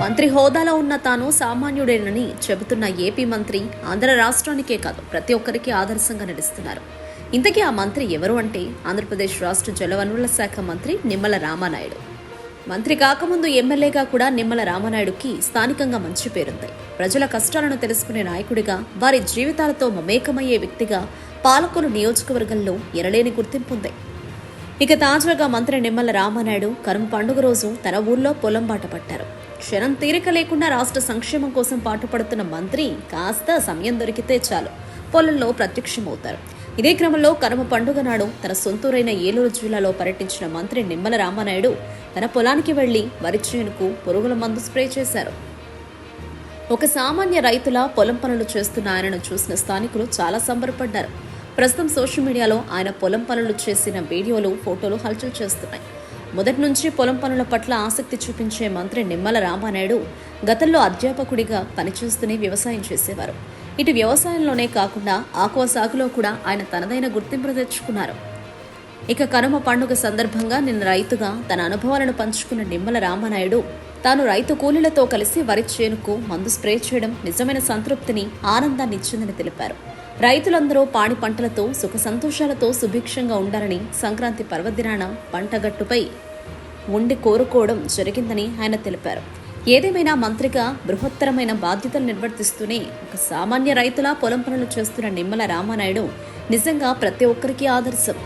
మంత్రి హోదాలో ఉన్న తాను సామాన్యుడేనని చెబుతున్న ఏపీ మంత్రి ఆంధ్ర రాష్ట్రానికే కాదు ప్రతి ఒక్కరికి ఆదర్శంగా నడుస్తున్నారు ఇంతకీ ఆ మంత్రి ఎవరు అంటే ఆంధ్రప్రదేశ్ రాష్ట్ర జలవనరుల శాఖ మంత్రి నిమ్మల రామానాయుడు. మంత్రి కాకముందు ఎమ్మెల్యేగా కూడా నిమ్మల రామానాయుడుకి స్థానికంగా మంచి పేరుంది. ప్రజల కష్టాలను తెలుసుకునే నాయకుడిగా వారి జీవితాలతో మమేకమయ్యే వ్యక్తిగా పాలకొలు నియోజకవర్గంలో ఎనలేని గుర్తింపు ఉంది. ఇక తాజాగా మంత్రి నిమ్మల రామానాయుడు కరుమ పండుగ రోజు తన ఊర్లో పొలం బాట పట్టారు. క్షణం తీరిక లేకుండా రాష్ట్ర సంక్షేమం కోసం పాటుపడుతున్న మంత్రి కాస్త సమయం దొరికితే చాలు. పొలంలో ప్రత్యక్షమవుతారు. ఇదే క్రమంలో కనుమ పండుగ నాడు తన సొంతూరైన ఏలూరు జిల్లాలో పర్యటించిన మంత్రి నిమ్మల రామానాయుడు తన పొలానికి వెళ్ళి వరి చేనుకు పురుగుల మందు స్ప్రే చేశారు. ఒక సామాన్య రైతుల పొలం పనులు చేస్తున్న ఆయనను చూసిన స్థానికులు చాలా సంబరపడ్డారు. ప్రస్తుతం సోషల్ మీడియాలో ఆయన పొలం పనులు చేసిన వీడియోలు ఫోటోలు హల్చల్ చేస్తున్నాయి. మొదటి నుంచి పొలం పనుల పట్ల ఆసక్తి చూపించే మంత్రి నిమ్మల రామానాయుడు గతంలో అధ్యాపకుడిగా పనిచేస్తూనే వ్యవసాయం చేసేవారు. ఇటు వ్యవసాయంలోనే కాకుండా ఆకువ సాగులో కూడా ఆయన తనదైన గుర్తింపు తెచ్చుకున్నారు. ఇక కనుమ పండుగ సందర్భంగా నిన్న రైతుగా తన అనుభవాలను పంచుకున్న నిమ్మల రామానాయుడు తాను రైతు కూలీలతో కలిసి వరి చేనుకు మందు స్ప్రే చేయడం నిజమైన సంతృప్తిని ఆనందాన్ని ఇచ్చిందని తెలిపారు. రైతులందరూ పాడి పంటలతో సుఖ సంతోషాలతో సుభిక్షంగా ఉండాలని సంక్రాంతి పర్వదినాన పంటగట్టుపై ఉండి కోరుకోవడం జరిగిందని ఆయన తెలిపారు. ఏదేమైనా మంత్రిగా బృహత్తరమైన బాధ్యతలు నిర్వర్తిస్తూనే ఒక సామాన్య రైతులా పొలం పనులు చేస్తున్న నిమ్మల రామానాయుడు నిజంగా ప్రతి ఒక్కరికి ఆదర్శం.